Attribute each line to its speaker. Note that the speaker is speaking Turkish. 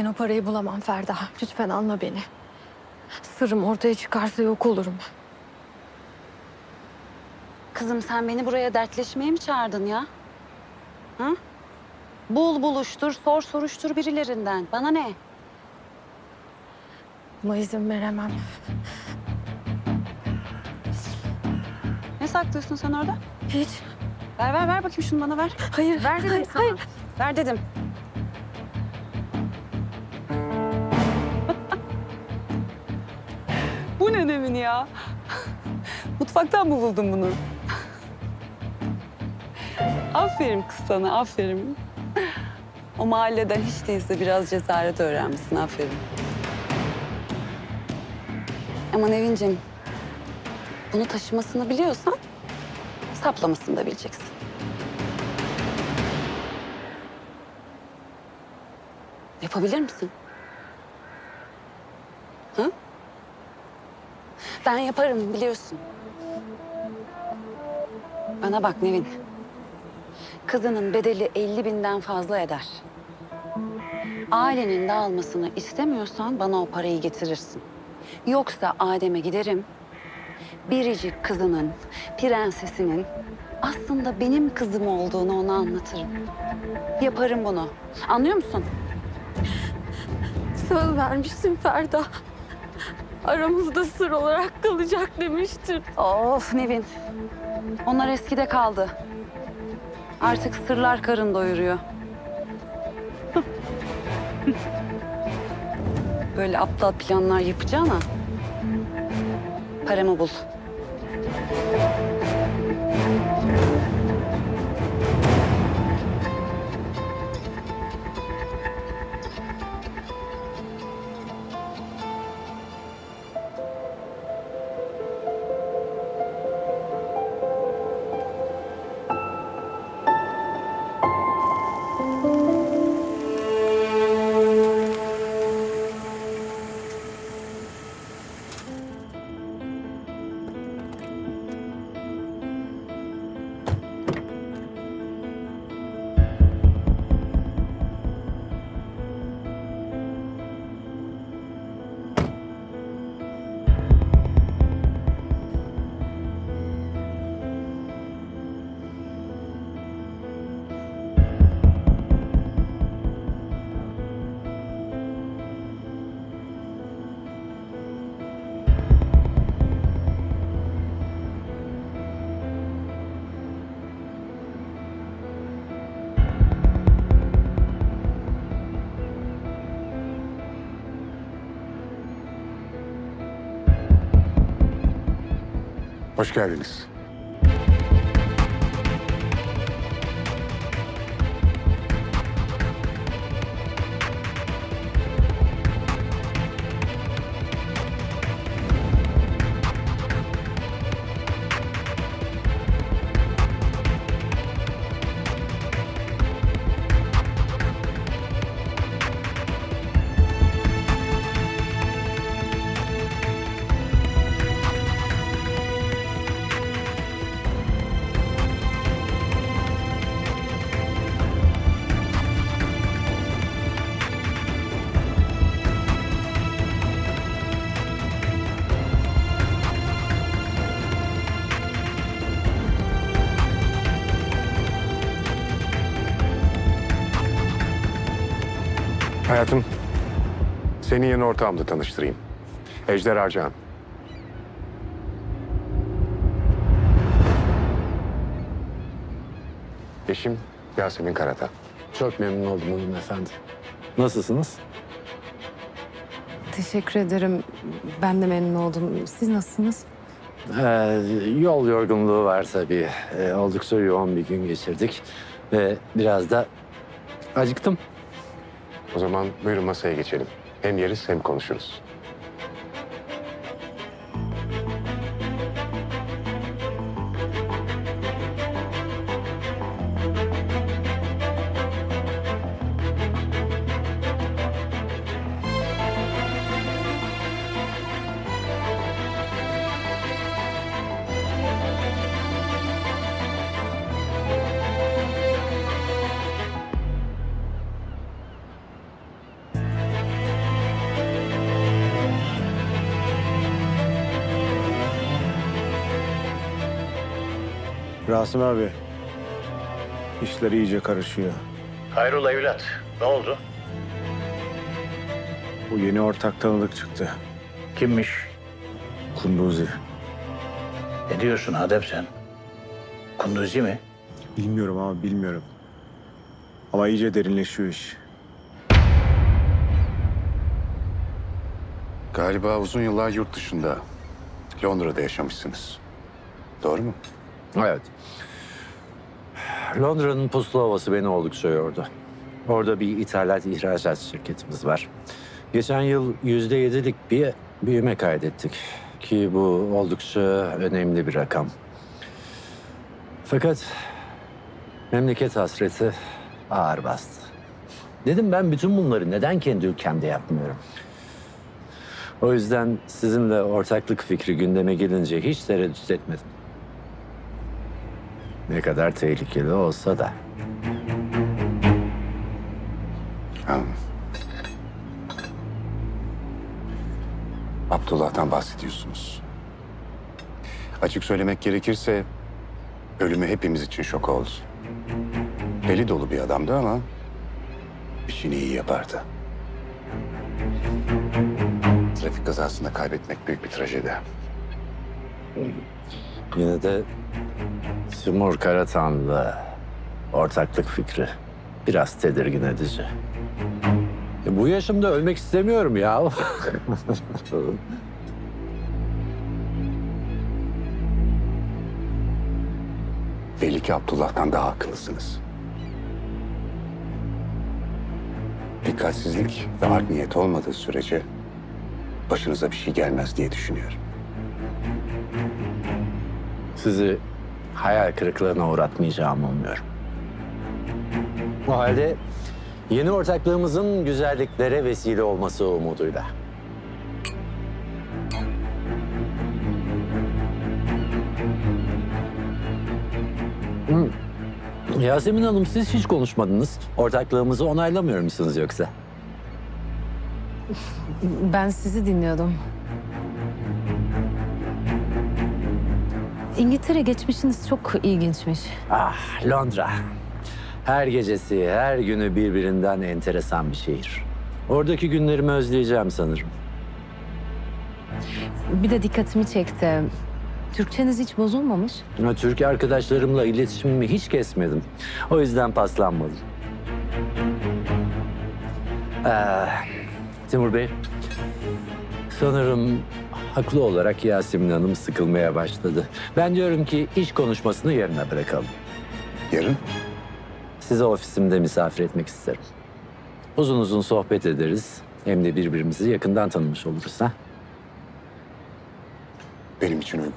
Speaker 1: Ben o parayı bulamam Ferda. Lütfen alma beni. Sırrım ortaya çıkarsa yok olurum.
Speaker 2: Kızım sen beni buraya dertleşmeye mi çağırdın ya? Hı? Bul buluştur, sor soruştur birilerinden. Bana ne?
Speaker 1: Buna izin veremem.
Speaker 2: Ne saklıyorsun sen orada?
Speaker 1: Hiç.
Speaker 2: Ver ver ver bakayım şunu bana ver.
Speaker 1: Hayır.
Speaker 2: Ver dedim
Speaker 1: hayır,
Speaker 2: sana.
Speaker 1: hayır.
Speaker 2: Ver dedim. Nevin ya? Mutfaktan mı buldun bunu? aferin kız sana, aferin. O mahalleden hiç değilse biraz cesaret öğrenmişsin, aferin. Ama Nevin'cim, bunu taşımasını biliyorsan saplamasını da bileceksin. Yapabilir misin? Hı? Ben yaparım biliyorsun. Bana bak Nevin. Kızının bedeli 50 binden fazla eder. Ailenin dağılmasını istemiyorsan bana o parayı getirirsin. Yoksa Adem'e giderim. Biricik kızının, prensesinin aslında benim kızım olduğunu ona anlatırım. Yaparım bunu. Anlıyor musun?
Speaker 1: Söz vermişsin Ferda. Aramızda sır olarak kalacak demiştin.
Speaker 2: Of Nevin. Onlar eskide kaldı. Artık sırlar karın doyuruyor. Böyle aptal planlar yapacağına paramı bul.
Speaker 3: Hoş geldiniz. Hayatım, seni yeni ortağımla tanıştırayım. Ejder Arcan. Eşim Yasemin Karata.
Speaker 4: Çok memnun oldum hanımefendi. Nasılsınız?
Speaker 1: Teşekkür ederim. Ben de memnun oldum. Siz nasılsınız?
Speaker 4: Ee, yol yorgunluğu var tabii. Ee, oldukça yoğun bir gün geçirdik. Ve biraz da acıktım.
Speaker 3: O zaman buyurun masaya geçelim. Hem yeriz hem konuşuruz.
Speaker 5: Rasim abi. işler iyice karışıyor.
Speaker 6: Hayrola evlat? Ne oldu?
Speaker 5: Bu yeni ortak tanıdık çıktı.
Speaker 6: Kimmiş?
Speaker 5: Kunduzi.
Speaker 6: Ne diyorsun Adem sen? Kunduzi mi?
Speaker 5: Bilmiyorum ama bilmiyorum. Ama iyice derinleşiyor iş.
Speaker 3: Galiba uzun yıllar yurt dışında, Londra'da yaşamışsınız. Doğru mu?
Speaker 4: Evet. Londra'nın puslu havası beni oldukça yordu. Orada bir ithalat ihracat şirketimiz var. Geçen yıl yüzde yedilik bir büyüme kaydettik. Ki bu oldukça önemli bir rakam. Fakat memleket hasreti ağır bastı. Dedim ben bütün bunları neden kendi ülkemde yapmıyorum? O yüzden sizinle ortaklık fikri gündeme gelince hiç tereddüt etmedim. Ne kadar tehlikeli olsa da.
Speaker 3: Anladım. Abdullah'tan bahsediyorsunuz. Açık söylemek gerekirse ölümü hepimiz için şok oldu. Deli dolu bir adamdı ama işini iyi yapardı. Trafik kazasında kaybetmek büyük bir trajedi.
Speaker 4: Yine de Timur Karatan'la ortaklık fikri biraz tedirgin edici. E, bu yaşımda ölmek istemiyorum ya.
Speaker 3: Belli ki Abdullah'tan daha akıllısınız. Dikkatsizlik ve art niyet olmadığı sürece başınıza bir şey gelmez diye düşünüyorum.
Speaker 4: Sizi hayal kırıklığına uğratmayacağımı umuyorum. O halde yeni ortaklığımızın güzelliklere vesile olması umuduyla. Hmm. Yasemin Hanım siz hiç konuşmadınız. Ortaklığımızı onaylamıyor musunuz yoksa?
Speaker 7: Ben sizi dinliyordum. İngiltere geçmişiniz çok ilginçmiş.
Speaker 4: Ah Londra. Her gecesi, her günü birbirinden enteresan bir şehir. Oradaki günlerimi özleyeceğim sanırım.
Speaker 7: Bir de dikkatimi çekti. Türkçeniz hiç bozulmamış.
Speaker 4: Ama Türk arkadaşlarımla iletişimimi hiç kesmedim. O yüzden paslanmadım. Ee, Timur Bey, sanırım haklı olarak Yasemin Hanım sıkılmaya başladı. Ben diyorum ki iş konuşmasını yarına bırakalım.
Speaker 3: Yarın
Speaker 4: Size ofisimde misafir etmek isterim. Uzun uzun sohbet ederiz. Hem de birbirimizi yakından tanımış oluruz ha.
Speaker 3: benim için uygun.